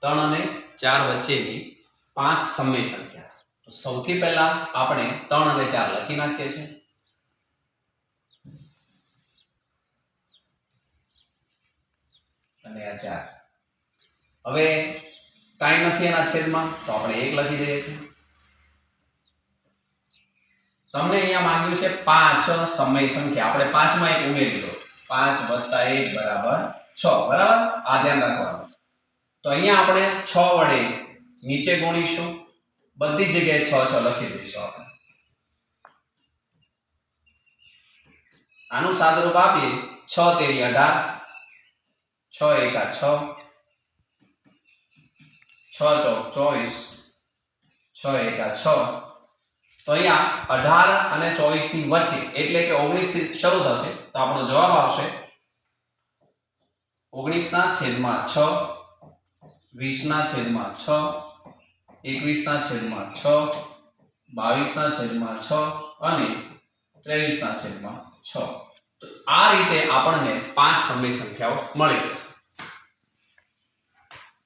ત્રણ અને ચાર વચ્ચેની પાંચ સમય સંખ્યા. તો સૌથી પહેલા આપણે ત્રણ અને ચાર લખી નાખીએ છીએ. અને આ ચાર. હવે કાંઈ નથી એના છેદમાં, તો આપણે એક લખી દઈએ છીએ. તમને અહીંયા માંગ્યું છે પાંચ સમય સંખ્યા. આપણે પાંચમાં એક ઉમેરી દો પાંચ વત્તા એક બરાબર છ. બરાબર? આ ધ્યાન રાખવાનું. તો અહીંયા આપણે છ વડે નીચે ગુણીશું. બધી જગ્યાએ છ છ લખી દઈશું આપણે. આનું સાદરૂપ આપીએ. છ તેરી અઢાર. છ એકા છ. છ ચોક ચોવીસ. છ એકા છ. તો અહીંયા અઢાર અને ચોવીસની વચ્ચે, એટલે કે ઓગણીસથી શરૂ થશે, તો આપણો જવાબ આવશે ઓગણીસ ના છેદમાં છ. વીસ ના છેદમાં છ, એકવીસના છેદમાં છ, બાવીસના છેદમાં છ અને ત્રેવીસના છેદમાં છ. તો આ રીતે આપણને પાંચ સમય સંખ્યાઓ મળી જશે